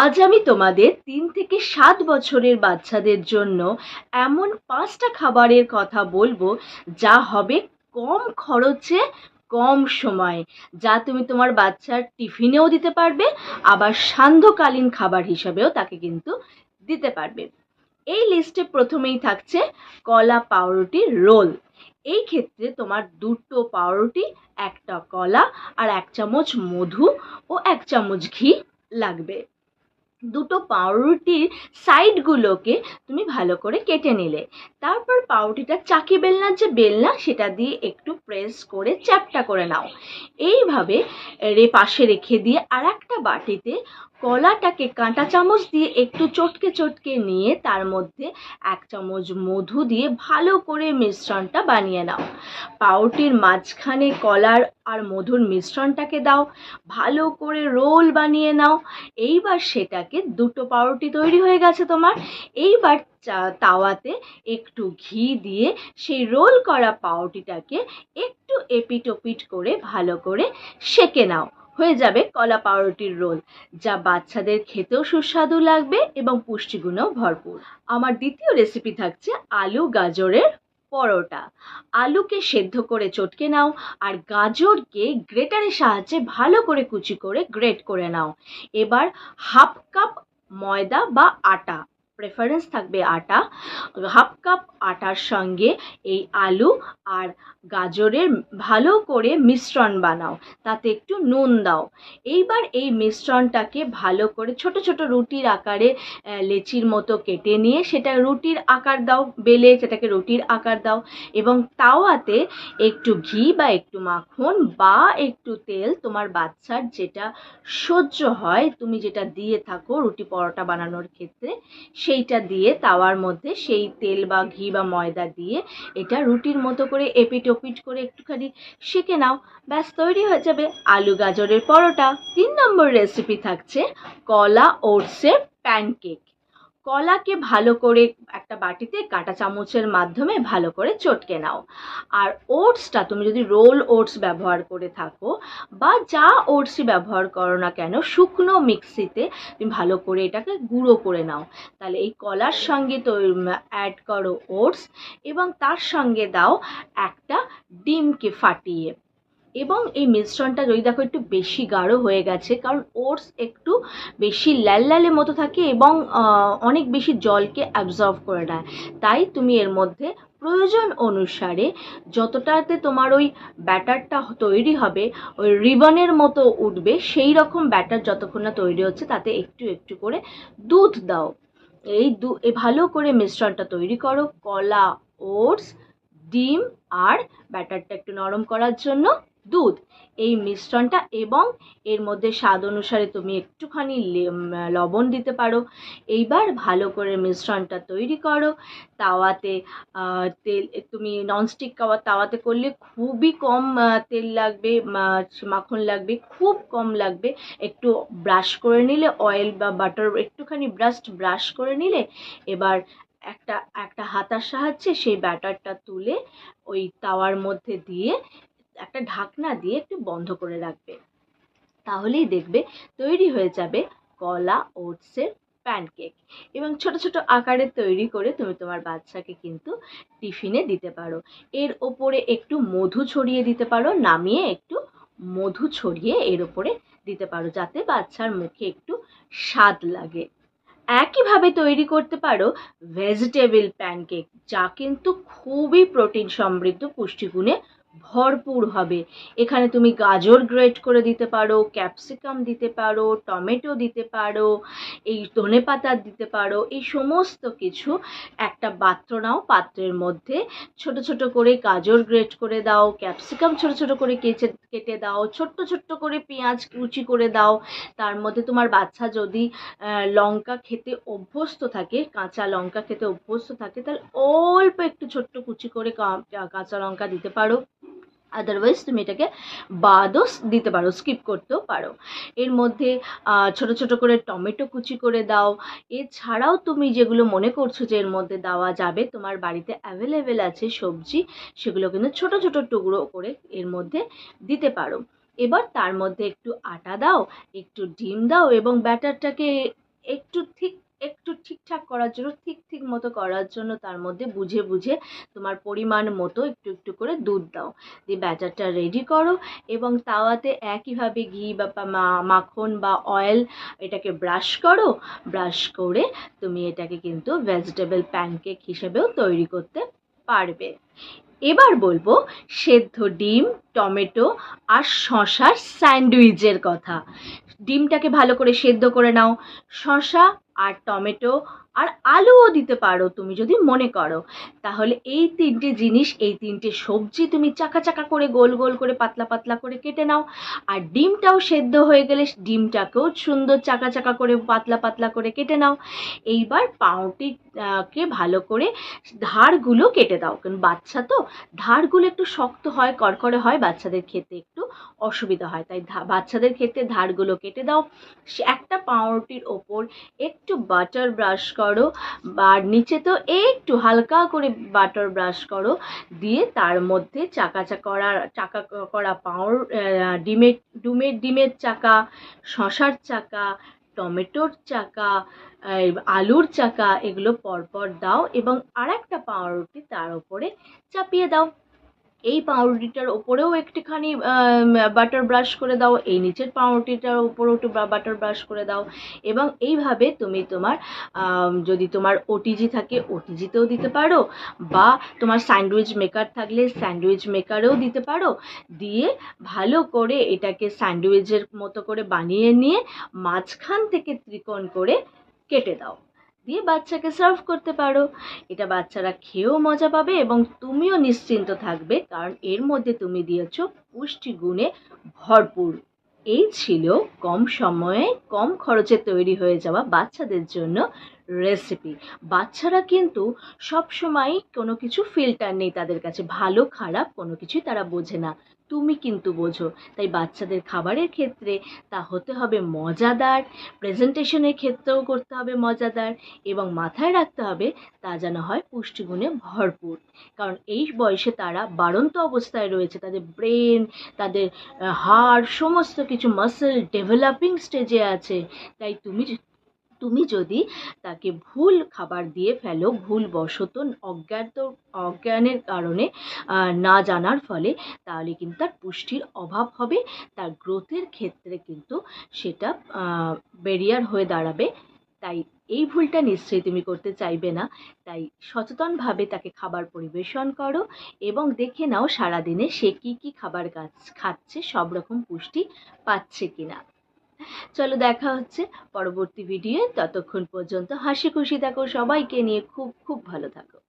আজ আমি তোমাদের তিন থেকে সাত বছরের বাচ্চাদের জন্য এমন পাঁচটা খাবারের কথা বলব যা হবে কম খরচে, কম সময়ে, যা তুমি তোমার বাচ্চার টিফিনেও দিতে পারবে, আবার সান্ধ্যকালীন খাবার হিসাবেও তাকে কিন্তু দিতে পারবে। এই লিস্টে প্রথমেই থাকছে কলা পাউরুটির রোল। এই ক্ষেত্রে তোমার দুটো পাউরুটি, একটা কলা আর এক চামচ মধু ও এক চামচ ঘি লাগবে। দুটো পাউরুটির সাইডগুলোকে তুমি ভালো করে কেটে নিলে। তারপর পাউরুটিটা চাকি বেলনার যে বেলনা, সেটা দিয়ে একটু প্রেস করে চ্যাপটা করে নাও। এইভাবে রে, পাশে রেখে দিয়ে আর একটা বাটিতে কলাটাকে কাঁটা চামচ দিয়ে একটু চটকে চটকে নিয়ে তার মধ্যে এক চামচ মধু দিয়ে ভালো করে মিশ্রণটা বানিয়ে নাও। পাউরুটির মাঝখানে কলার আর মধুর মিশ্রণটাকে দাও, ভালো করে রোল বানিয়ে নাও। এইবার সেটাকে দুটো পাউরুটি তৈরি হয়ে গেছে তোমার। এইবার তাওয়াতে একটু ঘি দিয়ে সেই রোল করা পাউরুটিটাকে একটু এপিট ওপিট করে ভালো করে সেকে নাও। হয়ে যাবে কলা পাউরুটির রোল, যা বাচ্চাদের খেতেও সুস্বাদু লাগবে এবং পুষ্টিগুণেও ভরপুর। আমার দ্বিতীয় রেসিপি থাকছে আলু গাজরের পরোটা। আলুকে সেদ্ধ করে চটকে নাও আর গাজরকে গ্রেটারের সাহায্যে ভালো করে কুচি করে গ্রেট করে নাও। এবার হাফ কাপ ময়দা বা আটা প্রেফারেন্স থাকবে আটা। হাফ কাপ আটার সঙ্গে এই আলু আর গাজরের ভালো করে মিশ্রণ বানাও, তাতে একটু নুন দাও। এইবার এই মিশ্রণটাকে ভালো করে ছোট ছোট রুটির আকারে লেচির মতো কেটে নিয়ে সেটা রুটির আকার দাও, বেলে সেটাকে রুটির আকার দাও এবং তাওয়াতে একটু ঘি বা একটু মাখন বা একটু তেল তোমার বাচ্চার যেটা সহ্য হয়, তুমি যেটা দিয়ে থাকো রুটি পরোটা বানানোর ক্ষেত্রে সেইটা দিয়ে তাওয়ার মধ্যে সেই তেল বা ঘি বা ময়দা দিয়ে এটা রুটির মতো করে এপিট ওপিট করে একটুখানি সেঁকে নাও। ব্যাস, তৈরি হয়ে যাবে আলু গাজরের পরোটা। তিন নম্বর রেসিপি থাকছে কলা, ওটসের প্যানকেক কলাকে ভালো করে একটা বাটিতে কাঁটা চামচের মাধ্যমে ভালো করে চটকে নাও। আর ওটসটা তুমি যদি রোল ওটস ব্যবহার করে থাকো বা যা ওটসই ব্যবহার করো না কেন, শুকনো মিক্সিতে তুমি ভালো করে এটাকে গুঁড়ো করে নাও। তাহলে এই কলার সঙ্গে তো অ্যাড করো ওটস এবং তার সঙ্গে দাও একটা ডিমকে ফাটিয়ে। এবং এই মিশ্রণটা যদি দেখো একটু বেশি গাঢ় হয়ে গেছে, কারণ ওটস একটু বেশি লাল লালের মতো থাকে এবং অনেক বেশি জলকে অ্যাবজর্ব করে নেয়। তাই তুমি এর মধ্যে প্রয়োজন অনুসারে যতটাতে তোমার ওই ব্যাটারটা তৈরি হবে, ওই রিবনের মতো উঠবে, সেই রকম ব্যাটার যতক্ষণ না তৈরি হচ্ছে তাতে একটু একটু করে দুধ দাও। এই দু ভালো করে মিশ্রণটা তৈরি করো, কলা, ওটস, ডিম আর ব্যাটারটা একটু নরম করার জন্য। দুধ। এই মিশ্রণটা এবং এর মধ্যে স্বাদ অনুসারে তুমি একটুখানি লবণ দিতে পারো। এইবার ভালো করে মিশ্রণটা তৈরি করো। তাওয়াতে তেল, তুমি ননস্টিক তাওয়া, তাওয়াতে করলে খুবই কম তেল লাগবে মাখন লাগবে, খুব কম লাগবে। একটু ব্রাশ করে নিলে অয়েল বা বাটার একটুখানি ব্রাস্ট ব্রাশ করে নিলে এবার একটা একটা হাতার সাহায্যে সেই ব্যাটারটা তুলে ওই তাওয়ার মধ্যে দিয়ে একটা ঢাকনা দিয়ে একটু বন্ধ করে রাখবে। তাহলেই দেখবে তৈরি হয়ে যাবে কলা, ওটসের প্যানকেক এবং ছোট ছোট আকারে তৈরি করে তুমি তোমার বাচ্চাকে কিন্তু টিফিনে দিতে পারো। এর ওপরে একটু মধু ছড়িয়ে দিতে পারো, নামিয়ে একটু মধু ছড়িয়ে এর ওপরে দিতে পারো যাতে বাচ্চার মুখে একটু স্বাদ লাগে। একইভাবে তৈরি করতে পারো ভেজিটেবল প্যানকেক যা কিন্তু খুবই প্রোটিন সমৃদ্ধ পুষ্টিগুণে ভরপুর হবে। এখানে তুমি গাজর গ্রেট করে দিতে পারো ক্যাপসিকাম দিতে পারো টমেটো দিতে পারো, এই ধনে দিতে পারো, এই সমস্ত কিছু একটা পাত্র নাও, পাত্রের মধ্যে ছোট ছোট করে গাজর গ্রেট করে দাও ক্যাপসিকাম ছোট ছোট করে কেচে, কেটে দাও, ছোট্ট ছোট্ট করে পেঁয়াজ কুচি করে দাও। তার মধ্যে তোমার বাচ্চা যদি লঙ্কা খেতে অভ্যস্ত থাকে, কাঁচা লঙ্কা খেতে অভ্যস্ত থাকে, তাহলে অল্প একটু ছোট্ট কুচি করে কাঁচা লঙ্কা দিতে পারো। আদারওয়াইজ তুমি এটাকে বাদও দিতে পারো স্কিপ করতেও পারো। এর মধ্যে ছোট ছোট করে টমেটো কুচি করে দাও। এছাড়াও তুমি যেগুলো মনে করছ যে এর মধ্যে দেওয়া যাবে, তোমার বাড়িতে অ্যাভেলেবেল আছে সবজি, সেগুলো কিন্তু ছোট ছোট টুকরো করে এর মধ্যে দিতে পারো। এবার তার মধ্যে একটু আটা দাও, একটু ডিম দাও এবং ব্যাটারটাকে একটু ঠিক একটু ঠিকঠাক করার জন্য, ঠিক ঠিক মতো করার জন্য তার মধ্যে বুঝে বুঝে তোমার পরিমাণ মতো একটু একটু করে দুধ দাও। দিয়ে ব্যাটারটা রেডি করো এবং তাওয়াতে একইভাবে ঘি বা মাখন বা অয়েল এটাকে ব্রাশ করো। ব্রাশ করে তুমি এটাকে কিন্তু ভেজিটেবল প্যানকেক হিসেবেও তৈরি করতে পারবে। এবার বলব সেদ্ধ ডিম, টমেটো আর শশার স্যান্ডউইচের কথা। ডিমটাকে ভালো করে সেদ্ধ করে নাও। শশা আর টমেটো আর আলুও দিতে পারো তুমি যদি মনে করো। তাহলে এই তিনটে জিনিস এই তিনটে সবজি তুমি চাকা চাকা করে গোল গোল করে পাতলা পাতলা করে কেটে নাও। আর ডিমটাও সেদ্ধ হয়ে গেলে ডিমটাকেও সুন্দর চাকা চাকা করে পাতলা পাতলা করে কেটে নাও। এইবার পাউরুটি আহ, কে ভালো করে ধারগুলো কেটে দাও। কারণ বাচ্চা তো ধারগুলো একটু শক্ত হয় কড়কড়ে হয় বাচ্চাদের খেতে একটু অসুবিধা হয়। তাই বাচ্চাদের ক্ষেত্রে ধারগুলো কেটে দাও। একটা পাউরুটির ওপর একটু বাটার ব্রাশ করো বা নিচে তো একটু হালকা করে বাটার ব্রাশ করো, দিয়ে তার মধ্যে চাকা চাকা করা চাকা করা পাউর ডিমের, ডুমের, ডিমের চাকা, শশার চাকা, টমেটোর চাকা আলুর চাকা, এগুলো পরপর দাও এবং আর একটা পাউরুটি তার উপরে চাপিয়ে দাও। এই পাউরুটিটার ওপরেও একটুখানি বাটার ব্রাশ করে দাও, এই নিচের পাউরুটিটার ওপরেও একটু বাটার ব্রাশ করে দাও। এবং এইভাবে তুমি তোমার যদি তোমার ওটিজি থাকে ওটিজিতেও দিতে পারো, বা তোমার স্যান্ডউইচ মেকার থাকলে স্যান্ডউইচ মেকারেও দিতে পারো। দিয়ে ভালো করে এটাকে স্যান্ডউইচের মতো করে বানিয়ে নিয়ে মাঝখান থেকে ত্রিকোণ করে কেটে দাও। দিয়ে বাচ্চাকে সার্ভ করতে পারো। এটা বাচ্চারা খেয়েও মজা পাবে এবং তুমিও নিশ্চিন্ত থাকবে কারণ এর মধ্যে তুমি দিয়েছ পুষ্টি গুণে ভরপুর। এই ছিল কম সময়ে কম খরচে তৈরি হয়ে যাওয়া বাচ্চাদের জন্য রেসিপি বাচ্চারা কিন্তু সব সময় কোনো কিছু ফিল্টার নেই তাদের কাছে। ভালো, খারাপ কোনো কিছুই তারা বোঝে না। তুমি কিন্তু বোঝো। তাই বাচ্চাদের খাবারের ক্ষেত্রে তা হতে হবে মজাদার, প্রেজেন্টেশনের ক্ষেত্রেও করতে হবে মজাদার এবং মাথায় রাখতে হবে তা যেন হয় পুষ্টিগুণে ভরপুর। কারণ এই বয়সে তারা বাড়ন্ত অবস্থায় রয়েছে। তাদের ব্রেন তাদের হাড় সমস্ত কিছু মাসেল ডেভেলপিং স্টেজে আছে। তাই তুমি তুমি যদি তাকে ভুল খাবার দিয়ে ফেলো ভুল বশত অজ্ঞাত, অজ্ঞানের কারণে না জানার ফলে, তাহলে কিন্তু তার পুষ্টির অভাব হবে। তার গ্রোথের ক্ষেত্রে কিন্তু সেটা ব্যারিয়ার হয়ে দাঁড়াবে। তাই এই ভুলটা নিশ্চয়ই তুমি করতে চাইবে না। তাই সচেতনভাবে তাকে খাবার পরিবেশন করো এবং দেখে নাও সারাদিনে সে কী কী খাবার গাছ- খাচ্ছে, সব রকম পুষ্টি পাচ্ছে কিনা। চলো দেখা হচ্ছে পরবর্তী ভিডিও ততক্ষণ পর্যন্ত হাসি খুশি থাকো সবাইকে নিয়ে। খুব খুব ভালো থাকো।